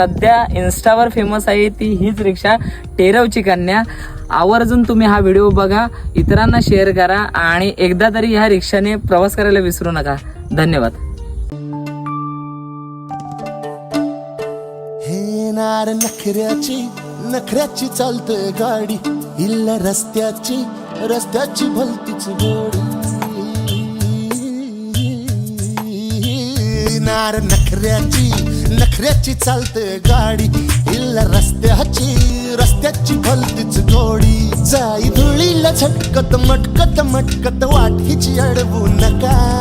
सध्या इन्स्टावर फेमस आहे ती हीच रिक्षा टेरवची कन्या. आवर्जून तुम्ही हा व्हिडिओ बघा इतरांना शेअर करा आणि एकदा तरी ह्या रिक्षाने प्रवास करायला विसरू नका. धन्यवाद. हे नार नखऱ्याची नखऱ्याची चालत गाडी. हिल रस्त्याची रस्त्याची भलतीच गोडी. नार नखऱ्याची नखऱ्याची चालते गाडी इल्ला रस्त्याची रस्त्याची भलतीच गोडी जाई धुळीला झटकत मटकत मटकत वाट हिची अडवू नका.